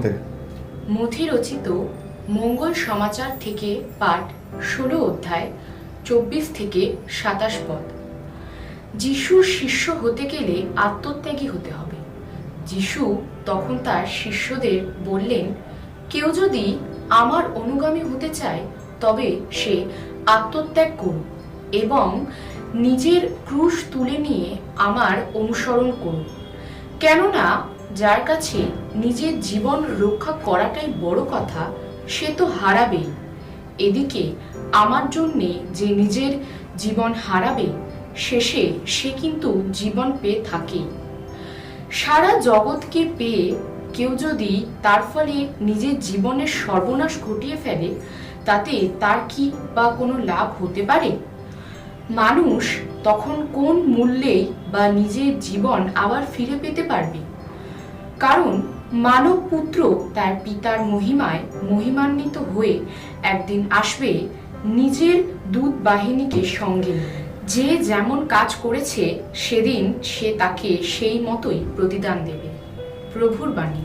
থেকে মথি রচিত মঙ্গল সমাচার থেকে পাঠ ষোলো অধ্যায়, চব্বিশ থেকে সাতাশ পদ। যিশুর শিষ্য হতে গেলে আত্মত্যাগী হতে হবে। যিশু তখন তার শিষ্যদের বললেন, কেউ যদি আমার অনুগামী হতে চায়, তবে সে আত্মত্যাগ করুক এবং নিজের ক্রুশ তুলে নিয়ে আমার অনুসরণ করুন। কেননা যার কাছে নিজের জীবন রক্ষা করাটাই বড় কথা, সে তো হারাবেই। এদিকে আমার জন্যে যে নিজের জীবন হারাবে, শেষে সে কিন্তু জীবন পেয়ে থাকে। সারা জগৎকে পেয়ে কেউ যদি তার ফলে নিজের জীবনের সর্বনাশ ঘটিয়ে ফেলে, তাতে তার কি বা কোনো লাভ হতে পারে? মানুষ তখন কোন মূল্যেই বা নিজের জীবন আবার ফিরে পেতে পারবে? কারণ মানব পুত্র তার পিতার মহিমায় মহিমান্বিত হয়ে একদিন আসবে নিজের দূত বাহিনীকে সঙ্গে যে যেমন কাজ করেছে, সেদিন সে তাকে সেই মতোই প্রতিদান দেবে। প্রভুর বাণী।